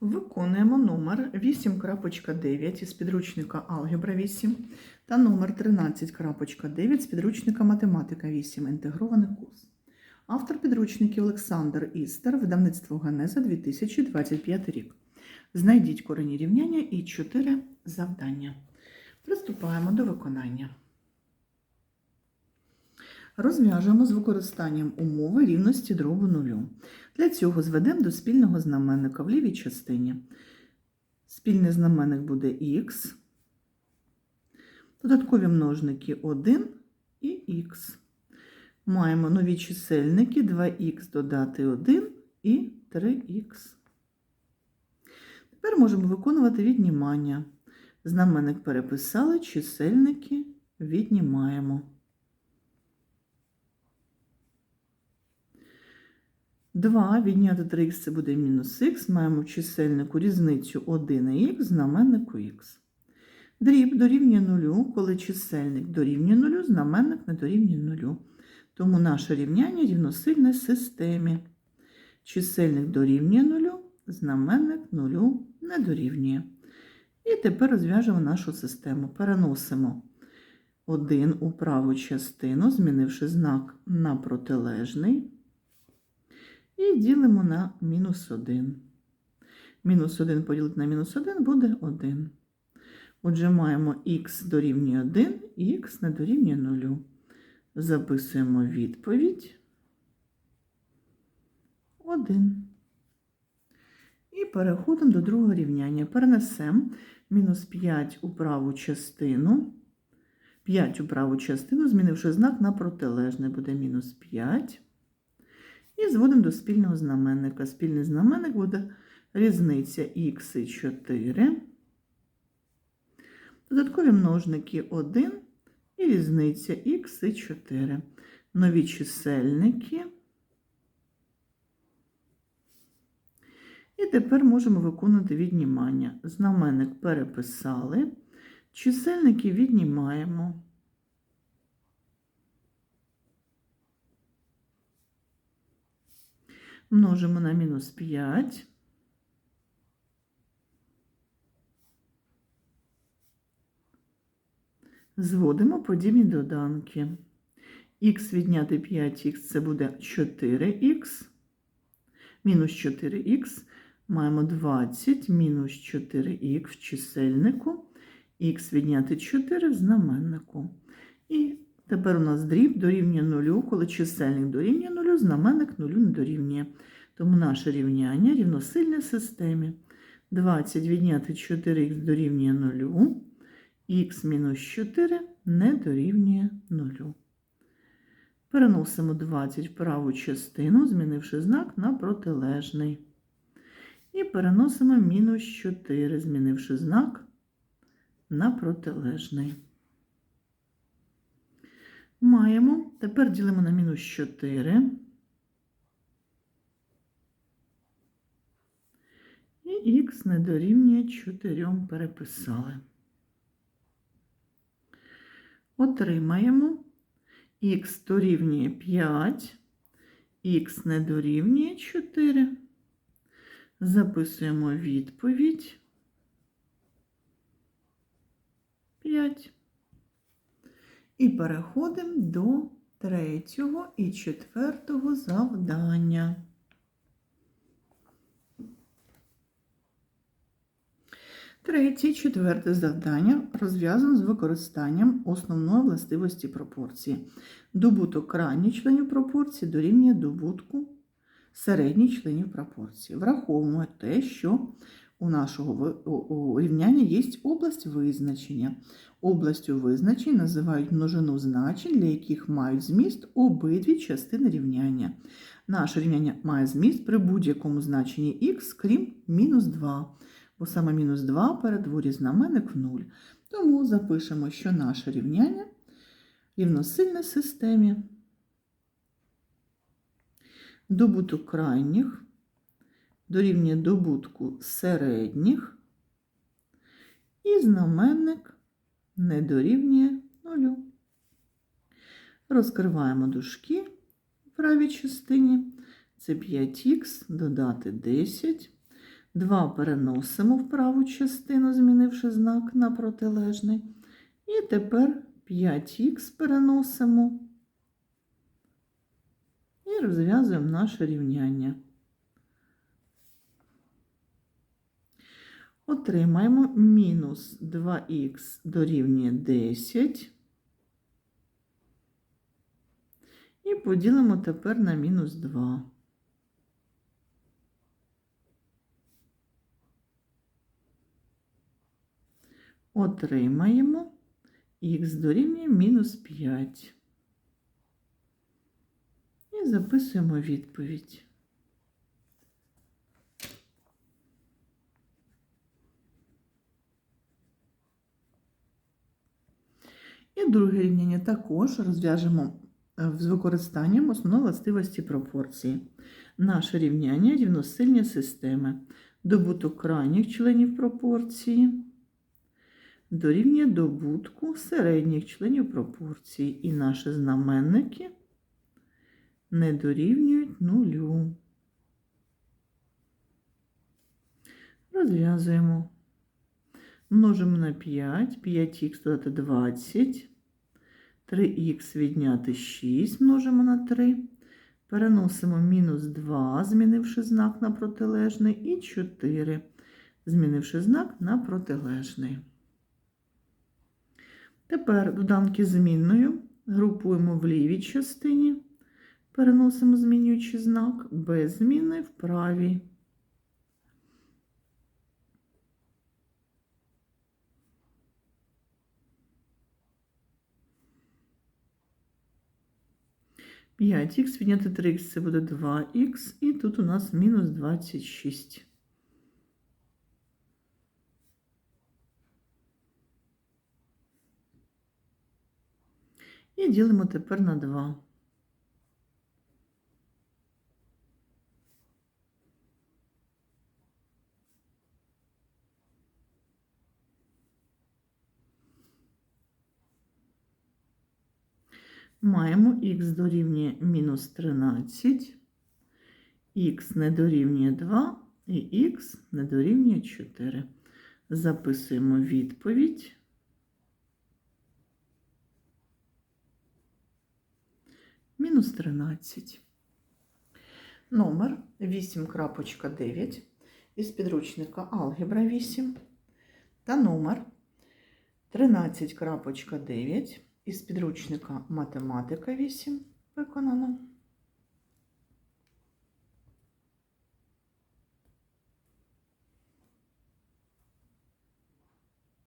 Виконуємо номер 8.9 із підручника Алгебра 8 та номер 13.9 з підручника Математика 8. Інтегрований курс. Автор підручників Олександр Істер, видавництво Генеза 2025 рік. Знайдіть корені рівняння і 4 завдання. Приступаємо до виконання. Розв'яжемо з використанням умови рівності дробу нулю. Для цього зведемо до спільного знаменника в лівій частині. Спільний знаменник буде х, додаткові множники 1 і х. Маємо нові чисельники 2х додати 1 і 3х. Тепер можемо виконувати віднімання. Знаменник переписали, чисельники віднімаємо. 2 відняти 3х це буде мінус х, маємо чисельнику різницю 1х знаменнику х. Дріб дорівнює 0, коли чисельник дорівнює 0, знаменник не дорівнює 0. Тому наше рівняння рівносильне системі. Чисельник дорівнює 0, знаменник 0 не дорівнює. І тепер розв'яжемо нашу систему. Переносимо 1 у праву частину, змінивши знак на протилежний. І ділимо на мінус 1. Мінус 1 поділити на мінус 1 буде 1. Отже, маємо х дорівнює 1 і х не дорівнює 0. Записуємо відповідь 1. І переходимо до другого рівняння. Перенесемо мінус 5 у праву частину. 5 у праву частину, змінивши знак на протилежний, буде мінус 5. І зводимо до спільного знаменника. Спільний знаменник буде різниця х і 4. Додаткові множники 1 і різниця х і 4. Нові чисельники. І тепер можемо виконувати віднімання. Знаменник переписали, чисельники віднімаємо. Множимо на мінус 5. Зводимо подібні доданки. Х відняти 5х це буде 4х. Мінус 4х. Маємо 20 мінус 4х в чисельнику. Х відняти 4 в знаменнику. І Тепер у нас дріб дорівнює нулю, коли чисельник дорівнює нулю, знаменник нулю не дорівнює. Тому наше рівняння рівносильне системі. 20 відняти 4х дорівнює нулю, х мінус 4 не дорівнює нулю. Переносимо 20 в праву частину, змінивши знак на протилежний. І переносимо мінус 4, змінивши знак на протилежний. Маємо. Тепер ділимо на мінус 4. І х не дорівнює 4 переписали. Отримаємо х дорівнює 5, х не дорівнює 4. Записуємо відповідь 5. І переходимо до третього і четвертого завдання. Третє і четверте завдання розв'язано з використанням основної властивості пропорції. Добуток крайніх членів пропорції дорівнює добутку середніх членів пропорції. Враховуємо те, що у нашого рівняння є область визначення. Областю визначень називають множину значень, для яких мають зміст обидві частини рівняння. Наше рівняння має зміст при будь-якому значенні х, крім мінус 2, бо саме мінус 2 перетворює знаменник в 0. Тому запишемо, що наше рівняння рівносильне системі. Добуток крайніх дорівнює добутку середніх, і знаменник не дорівнює нулю. Розкриваємо дужки в правій частині. Це 5х додати 10. 2 переносимо в праву частину, змінивши знак на протилежний. І тепер 5х переносимо і розв'язуємо наше рівняння. Отримаємо мінус 2х дорівнює 10. І поділимо тепер на мінус 2. Отримаємо х дорівнює мінус 5. І записуємо відповідь. І друге рівняння також розв'яжемо е, з використанням основної властивості пропорції. Наше рівняння рівносильні системи. Добуток крайніх членів пропорції дорівнює добутку середніх членів пропорції. І наші знаменники не дорівнюють нулю. Розв'язуємо. Множимо на 5, 5х додати 20, 3х відняти 6, множимо на 3. Переносимо мінус 2, змінивши знак на протилежний, і 4, змінивши знак на протилежний. Тепер доданки змінною групуємо в лівій частині, переносимо змінюючи знак, без зміни в правій. П'ять х відняти 3х це буде 2х, і тут у нас мінус 26. І ділимо тепер на 2. Маємо х дорівнює мінус 13, х не дорівнює 2 і х не дорівнює 4. Записуємо відповідь. Мінус 13. Номер 8.9 із підручника Алгебра 8 та номер 13.9 із підручника Математика 8 виконано.